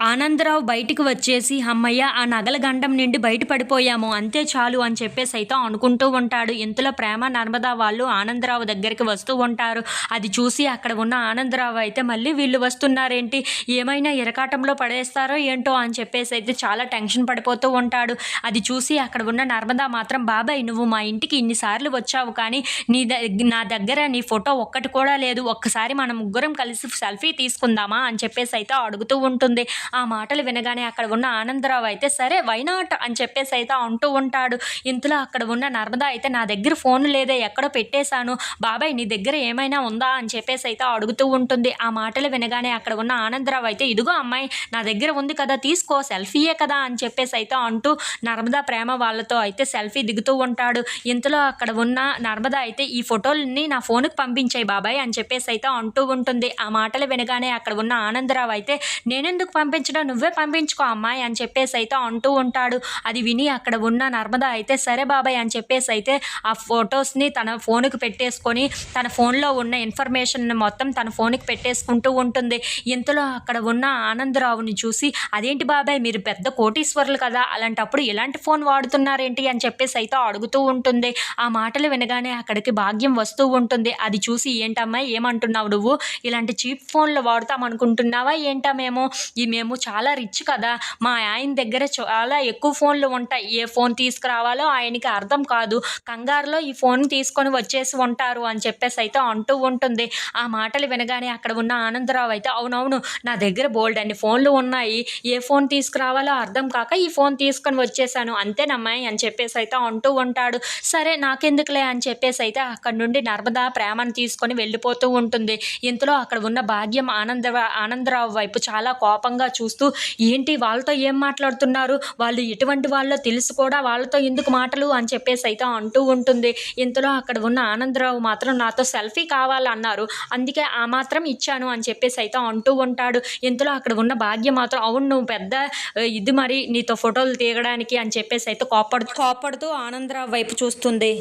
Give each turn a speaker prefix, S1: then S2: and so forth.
S1: ఆనందరావు బయటికి వచ్చేసి అమ్మయ్య ఆ నగల గండం నుండి బయటపడిపోయాము అంతే చాలు అని చెప్పేసి అయితే అనుకుంటూ ఉంటాడు. ఇంతలో ప్రేమ నర్మదా వాళ్ళు ఆనందరావు దగ్గరికి వస్తూ ఉంటారు. అది చూసి అక్కడ ఉన్న ఆనందరావు అయితే మళ్ళీ వీళ్ళు వస్తున్నారేంటి? ఏమైనా ఇరకాటంలో పడేస్తారో ఏంటో అని చెప్పేసి అయితే చాలా టెన్షన్ పడిపోతూ ఉంటాడు. అది చూసి అక్కడ ఉన్న నర్మదా మాత్రం బాబాయ్ నువ్వు మా ఇంటికి ఇన్నిసార్లు వచ్చావు కానీ నీ దగ్గ నా దగ్గర నీ ఫోటో ఒక్కటి కూడా లేదు. ఒక్కసారి మనం ముగ్గురం కలిసి సెల్ఫీ తీసుకుందామా అని చెప్పేసి అయితే అడుగుతూ ఉంటుంది. ఆ మాటలు వినగానే అక్కడ ఉన్న ఆనందరావు అయితే సరే వైనాట్ అని చెప్పేసి అయితే అంటూ ఉంటాడు. ఇంతలో అక్కడ ఉన్న నర్మదా అయితే నా దగ్గర ఫోన్ లేదే ఎక్కడో పెట్టేశాను. బాబాయ్ నీ దగ్గర ఏమైనా ఉందా? అని చెప్పేసి అయితే అడుగుతూ ఉంటుంది. ఆ మాటలు వినగానే అక్కడ ఉన్న ఆనందరావు అయితే ఇదిగో అమ్మాయి నా దగ్గర ఉంది కదా తీసుకో సెల్ఫీయే కదా అని చెప్పేసి అయితే అంటూ నర్మదా ప్రేమ వాళ్ళతో అయితే సెల్ఫీ దిగుతూ ఉంటాడు. ఇంతలో అక్కడ ఉన్న నర్మదా అయితే ఈ ఫోటోలని నా ఫోన్కి పంపించాయి బాబాయ్ అని చెప్పేసి అయితే అంటూ ఉంటుంది. ఆ మాటలు వినగానే అక్కడ ఉన్న ఆనందరావు అయితే నేనెందుకు పంపించడం నువ్వే పంపించుకో అమ్మాయి అని చెప్పేసి అయితే అంటూ ఉంటాడు. అది విని అక్కడ ఉన్న నర్మదా అయితే సరే బాబాయ్ అని చెప్పేసి అయితే ఆ ఫొటోస్ని తన ఫోన్కి పెట్టేసుకొని తన ఫోన్లో ఉన్న ఇన్ఫర్మేషన్ మొత్తం తన ఫోన్కి పెట్టేసుకుంటూ ఉంటుంది. ఇంతలో అక్కడ ఉన్న ఆనందరావుని చూసి అదేంటి బాబాయ్ మీరు పెద్ద కోటీశ్వరులు కదా అలాంటప్పుడు ఎలాంటి ఫోన్ వాడుతున్నారేంటి? అని చెప్పేసి అయితే అడుగుతూ ఉంటుంది. ఆ మాటలు వినగానే అక్కడికి భాగ్యం వస్తూ ఉంటుంది. అది చూసి ఏంటమ్మా ఏమంటున్నావు నువ్వు? ఇలాంటి చీప్ ఫోన్లు వాడతాం అనుకుంటున్నావా ఏంటా మేము? ఈ మేము చాలా రిచ్ కదా. మా ఆయన దగ్గర చాలా ఎక్కువ ఫోన్లు ఉంటాయి. ఏ ఫోన్ తీసుకురావాలో ఆయనకి అర్థం కాదు. కంగారులో ఈ ఫోన్ తీసుకొని వచ్చేసి ఉంటారు అని చెప్పేసి అయితే అంటూ ఉంటుంది. ఆ మాటలు వినగానే అక్కడ ఉన్న ఆనందరావు అయితే అవునవును నా దగ్గర బోల్డ్ అన్ని ఫోన్లు ఉన్నాయి. ఏ ఫోన్ తీసుకురావాలో అర్థం కాక ఈ ఫోన్ తీసుకొని వచ్చేసాను. అంతేనమ్మాయి అని చెప్పేసి అయితే అంటూ ఉంటాడు. సరే నాకెందుకులే అని చెప్పేసి అయితే అక్కడ నుండి నర్మదా ప్రేమను తీసుకొని వెళ్ళిపోతూ ఉంటుంది. ఇంతలో అక్కడ ఉన్న భాగ్యం ఆనంద ఆనందరావు వైపు చాలా కోపంగా చూస్తూ ఏంటి వాళ్ళతో ఏం మాట్లాడుతున్నారు? వాళ్ళు ఎటువంటి వాళ్ళో తెలుసు కూడా వాళ్ళతో ఎందుకు మాటలు? అని చెప్పేసి అయితే అంటూ ఉంటుంది. ఇంతలో అక్కడ ఉన్న ఆనందరావు మాత్రం నాతో సెల్ఫీ కావాలన్నారు. అందుకే ఆ మాత్రం ఇచ్చాను అని చెప్పేసి అయితే అంటూ ఉంటాడు. ఇంతలో అక్కడ ఉన్న భాగ్యం మాత్రం అవును నువ్వు పెద్ద ఇది మరి నీతో ఫోటోలు తీయడానికి అని చెప్పేసి అయితే కోపడుతూ కోపడుతూ ఆనందరావు వైపు చూస్తుంది.